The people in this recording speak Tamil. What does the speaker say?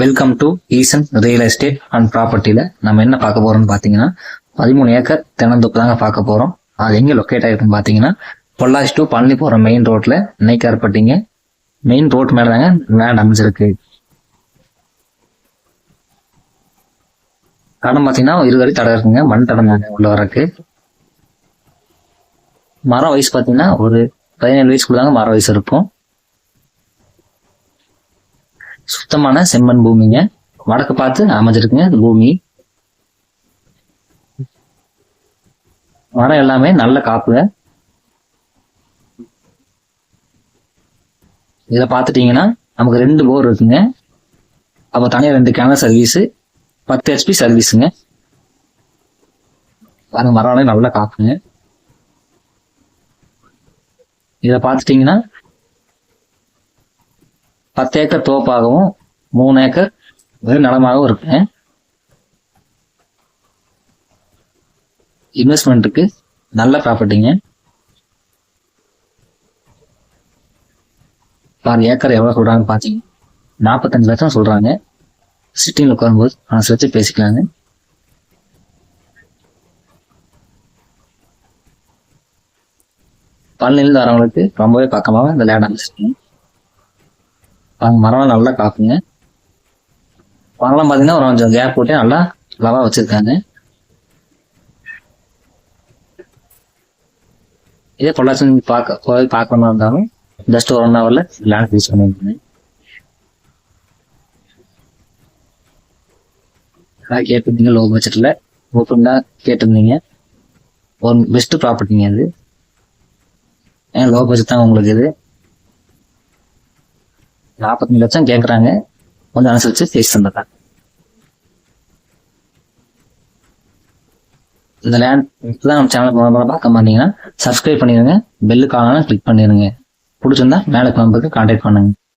Welcome to Eesan real estate and ப்ராப்பர்ட்டியில் நம்ம என்ன பார்க்க போகிறோம்னு பார்த்தீங்கன்னா பதிமூணு ஏக்கர் தென்னந்தோப்பு தாங்க பார்க்க போகிறோம் அது எங்கே லொக்கேட் ஆகிருக்குன்னு பார்த்தீங்கன்னா பொள்ளாச்சி டு பழனி போகிற மெயின் ரோட்டில் நெய்க்கார்பட்டிங்க மெயின் ரோட் மேலே தாங்க லேண்ட் அமைஞ்சிருக்கு. கடன் பார்த்தீங்கன்னா இருவரை தடை இருக்குங்க. மண் தடம் தாங்க உள்ள வரக்கு. மரம் வயசு பார்த்தீங்கன்னா ஒரு பதினேழு வயசுக்குள்ளதாங்க மரம் வயசு இருக்கும். சுத்தமான செம்மண் பூமிங்க. வடக்கு பார்த்து அமைஞ்சிருக்குங்க இந்த பூமி. மரம் எல்லாமே நல்ல காப்புங்க. இதை பார்த்துட்டீங்கன்னா நமக்கு ரெண்டு போர் இருக்குங்க. அப்போ தனியாக ரெண்டு கேனர் சர்வீஸு பத்து ஹெச்பி சர்வீஸுங்க பாருங்க மரம் நல்லா காப்புங்க. இதை பார்த்துட்டீங்கன்னா பத்து ஏக்கர் தோப்பாகவும் மூணு ஏக்கர் வெறும் நிலமாகவும் இருக்குங்க இன்வெஸ்ட்மெண்ட்டுக்கு நல்ல ப்ராப்பர்ட்டிங்க. பார் ஏக்கர் எவ்வளோ சொல்கிறாங்கன்னு பார்த்தீங்க நாற்பத்தஞ்சு லட்சம் சொல்கிறாங்க சிட்டிங்கில் உட்காரும்போது மனசு வச்சு பேசிக்கலாங்க. பழனிலேருந்து வரவங்களுக்கு ரொம்பவே பக்கமாக இந்த லேண்ட் அமைச்சிருக்கீங்க பாருங்க மரம் நல்லா காப்புங்க மரம்லாம் பார்த்தீங்கன்னா ஒரு கொஞ்சம் கேப் போட்டு நல்லா லவா வச்சுருக்காங்க. இதே பொள்ளாச்சி பார்க்க போய் பார்க்கணும் இருந்தாலும் ஜஸ்ட் ஒரு ஒன் ஹவரில் லேண்ட் யூஸ் பண்ணிருக்கேன் அதான் கேட்டிருந்தீங்க லோ பட்ஜெட்டில் ஓப்பன் கேட்டிருந்தீங்க. ஒரு பெஸ்ட்டு ப்ராப்பர்ட்டிங்க அது ஏன் லோ பட்ஜெட் தான் உங்களுக்கு இது? நாற்பத்தஞ்சு லட்சம் கேட்குறாங்க கொஞ்சம் அனுசரித்து பேசி தந்துடுறேன் இந்த லேண்ட் இப்பதான் நம்ம சேனல் மூலமாக பார்க்க மாட்டீங்கன்னா சப்ஸ்கிரைப் பண்ணிடுங்க. பெல்லு காலான கிளிக் பண்ணிடுங்க. பிடிச்சிருந்தா மேலே நம்பருக்கு கான்டாக்ட் பண்ணுங்க.